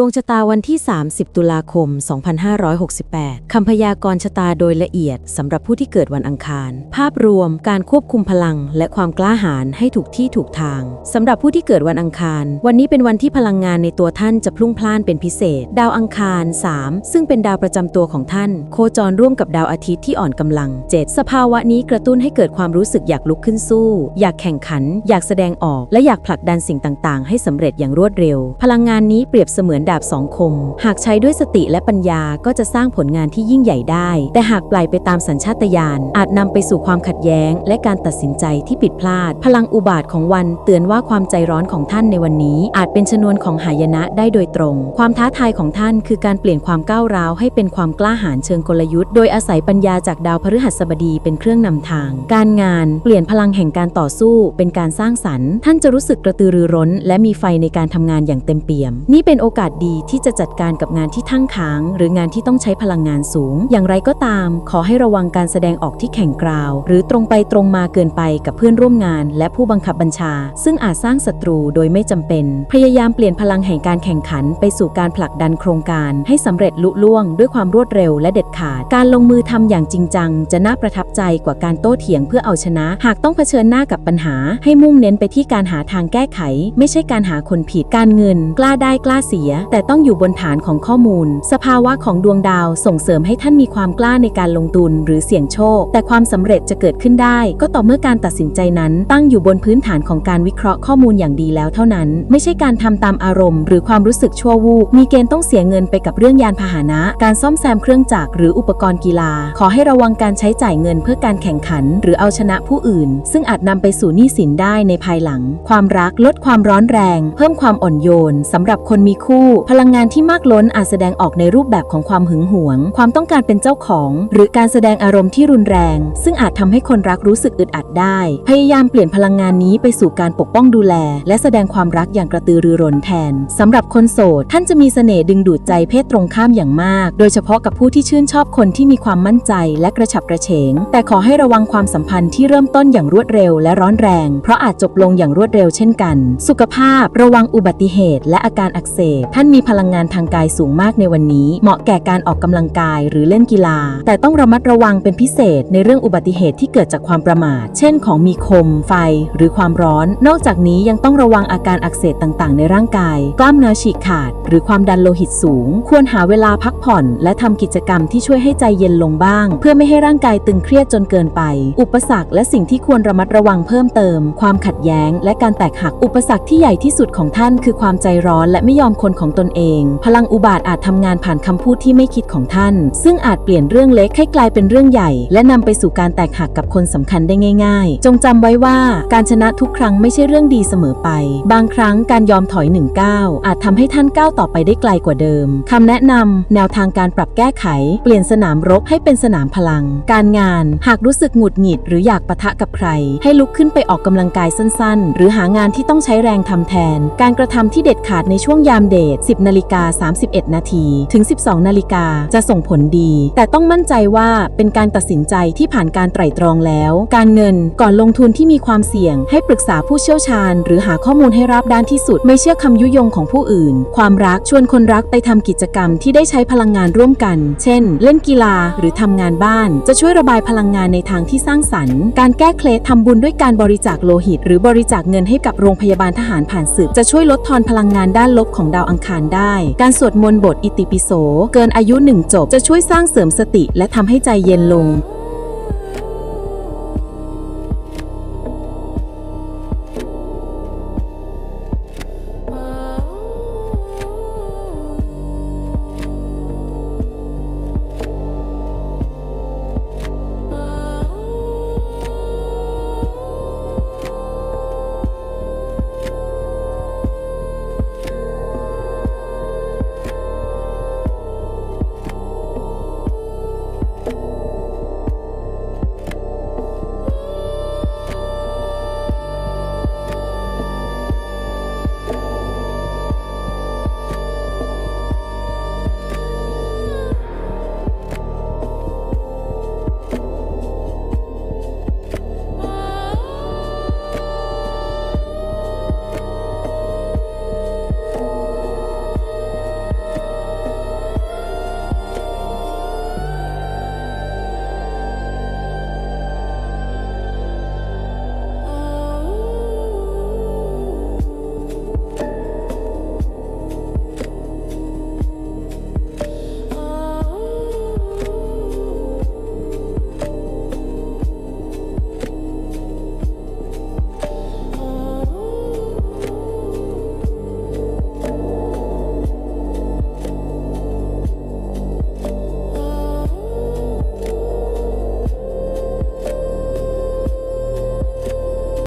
ดวงชะตาวันที่ 30 ตุลาคม 2568 คำพยากรณ์ชะตาโดยละเอียดสำหรับผู้ที่เกิดวันอังคาร ภาพรวมการควบคุมพลัง และความกล้าหาญให้ถูกที่ถูกทางสำหรับผู้ที่เกิดวันอังคาร วันนี้เป็นวันที่พลังงานในตัวท่านจะพลุ่งพล่านเป็นพิเศษ ดาวอังคาร 3 ซึ่งเป็นดาวประจำตัวของท่าน โคจรร่วมกับดาวอาทิตย์ที่อ่อนกำลัง 7 สภาวะนี้กระตุ้นให้เกิดความรู้สึกอยากลุกขึ้นสู้ อยากแข่งขัน อยากแสดงออก และอยากผลักดันสิ่งต่าง ๆ ให้สำเร็จอย่างรวดเร็ว พลังงานนี้เปรียบเสมือนดาบสองคม หากใช้ด้วยสติและปัญญาก็จะสร้างผลงานที่ยิ่งใหญ่ได้ แต่หากปล่อยไปตามสัญชาตญาณอาจนำไปสู่ความขัดแย้ง และการตัดสินใจที่ผิดพลาด พลังอุบาทของวันเตือนว่าความใจร้อนของท่านในวันนี้ อาจเป็นชนวนของหายนะได้โดยตรง ความท้าทายของท่านคือการเปลี่ยนความก้าวร้าวให้เป็นความกล้าหาญเชิงกลยุทธ์โดยอาศัยปัญญาจากดาวพฤหัสบดีเป็นเครื่องนำทาง การงานเปลี่ยนพลังแห่งการต่อสู้ เป็นการสร้างสรรค์ ท่านจะรู้สึกกระตือรือร้น และมีไฟในการทำงานอย่างเต็มเปี่ยม นี่เป็นโอกาสดีที่จะจัดการกับงานที่ทั้งค้าง หรืองานที่ต้องใช้พลังงานสูง อย่างไรก็ตาม ขอให้ระวังการแสดงออกที่แข่งกราว หรือตรงไปตรงมาเกินไปกับเพื่อนร่วมงาน และผู้บังคับบัญชา ซึ่งอาจสร้างศัตรูโดยไม่จำเป็น พยายามเปลี่ยนพลังแห่งการแข่งขัน ไปสู่การผลักดันโครงการ ให้สำเร็จลุล่วง ด้วยความรวดเร็วและเด็ดขาด การลงมือทำอย่างจริงจัง จะน่าประทับใจกว่าการโต้เถียงเพื่อเอาชนะ หากต้องเผชิญหน้ากับปัญหา ให้มุ่งเน้นไปที่การหาทางแก้ไข ไม่ใช่การหาคนผิดการเงิน กล้าได้กล้าเสียแต่ต้องอยู่บนฐานของข้อมูล สภาวะของดวงดาวส่งเสริมให้ท่านมีความกล้าในการลงทุนหรือเสี่ยงโชค แต่ความสำเร็จจะเกิดขึ้นได้ ก็ต่อเมื่อการตัดสินใจนั้น ตั้งอยู่บนพื้นฐานของการวิเคราะห์ข้อมูลอย่างดีแล้วเท่านั้น ไม่ใช่การทำตามอารมณ์หรือความรู้สึกชั่ววูบมีเกณฑ์ต้องเสียเงินไปกับเรื่องยานพาหนะ การซ่อมแซมเครื่องจักรหรืออุปกรณ์กีฬา ขอให้ระวังการใช้จ่ายเงินเพื่อการแข่งขัน หรือเอาชนะผู้อื่น ซึ่งอาจนำไปสู่หนี้สินได้ในภายหลัง ความรักลดความร้อนแรง เพิ่มความอ่อนโยนสำหรับคนมีคู่พลังงานที่มากล้นอาจแสดงออกในรูปแบบของความหึงหวง ความต้องการเป็นเจ้าของ หรือการแสดงอารมณ์ที่รุนแรง ซึ่งอาจทำให้คนรักรู้สึกอึดอัดได้ พยายามเปลี่ยนพลังงานนี้ไปสู่การปกป้องดูแล และแสดงความรักอย่างกระตือรือร้นแทนสำหรับคนโสดท่านจะมีเสน่ห์ดึงดูดใจเพศตรงข้ามอย่างมาก โดยเฉพาะกับผู้ที่ชื่นชอบคนที่มีความมั่นใจและกระฉับกระเฉง แต่ขอให้ระวังความสัมพันธ์ที่เริ่มต้นอย่างรวดเร็วและร้อนแรง เพราะอาจจบลงอย่างรวดเร็วเช่นกัน สุขภาพระวังอุบัติเหตุ และอาการอักเสบท่านมีพลังงานทางกายสูงมากในวันนี้ เหมาะแก่การออกกำลังกายหรือเล่นกีฬา แต่ต้องระมัดระวังเป็นพิเศษในเรื่องอุบัติเหตุที่เกิดจากความประมาท เช่นของมีคม ไฟ หรือความร้อน นอกจากนี้ยังต้องระวังอาการอักเสบต่างๆ ในร่างกาย กล้ามเนื้อฉีกขาด หรือความดันโลหิตสูง ควรหาเวลาพักผ่อน และทำกิจกรรมที่ช่วยให้ใจเย็นลงบ้าง เพื่อไม่ให้ร่างกายตึงเครียดจนเกินไป อุปสรรคและสิ่งที่ควรระมัดระวังเพิ่มเติม ความขัดแย้ง และการแตกหัก อุปสรรคที่ใหญ่ที่สุดของท่านคือความใจร้อนและไม่ยอมคนของตนเอง พลังอุบาทอาจทำงานผ่านคำพูดที่ไม่คิดของท่าน ซึ่งอาจเปลี่ยนเรื่องเล็กให้กลายเป็นเรื่องใหญ่ และนำไปสู่การแตกหักกับคนสำคัญได้ง่าย ๆ จงจำไว้ว่าการชนะทุกครั้งไม่ใช่เรื่องดีเสมอไป บางครั้งการยอมถอยหนึ่งก้าวอาจทำให้ท่านก้าวต่อไปได้ไกลกว่าเดิมคำแนะนำแนวทางการปรับแก้ไข เปลี่ยนสนามรบให้เป็นสนามพลัง การงาน หากรู้สึกหงุดหงิดหรืออยากปะทะกับใคร ให้ลุกขึ้นไปออกกำลังกายสั้นๆ หรือหางานที่ต้องใช้แรงทำแทน การกระทำที่เด็ดขาดในช่วงยามเดท10นาฬิกา31 นาทีถึง 12 นาฬิกาจะส่งผลดี แต่ต้องมั่นใจว่าเป็นการตัดสินใจที่ผ่านการไตร่ตรองแล้ว การเงินก่อนลงทุนที่มีความเสี่ยง ให้ปรึกษาผู้เชี่ยวชาญ หรือหาข้อมูลให้รอบด้านที่สุด ไม่เชื่อคำยุยงของผู้อื่น ความรักชวนคนรักไปทำกิจกรรมที่ได้ใช้พลังงานร่วมกัน เช่น เล่นกีฬาหรือทำงานบ้าน จะช่วยระบายพลังงานในทางที่สร้างสรรค์ การแก้เคล็ดทำบุญด้วยการบริจาคโลหิต หรือบริจาคเงินให้กับโรงพยาบาลทหารผ่านศึกจะช่วยลดทอนพลังงานด้านลบของดาวอังคารได้ การสวดมนต์บทอิติปิโส เกินอายุหนึ่งจบ จะช่วยสร้างเสริมสติและทำให้ใจเย็นลง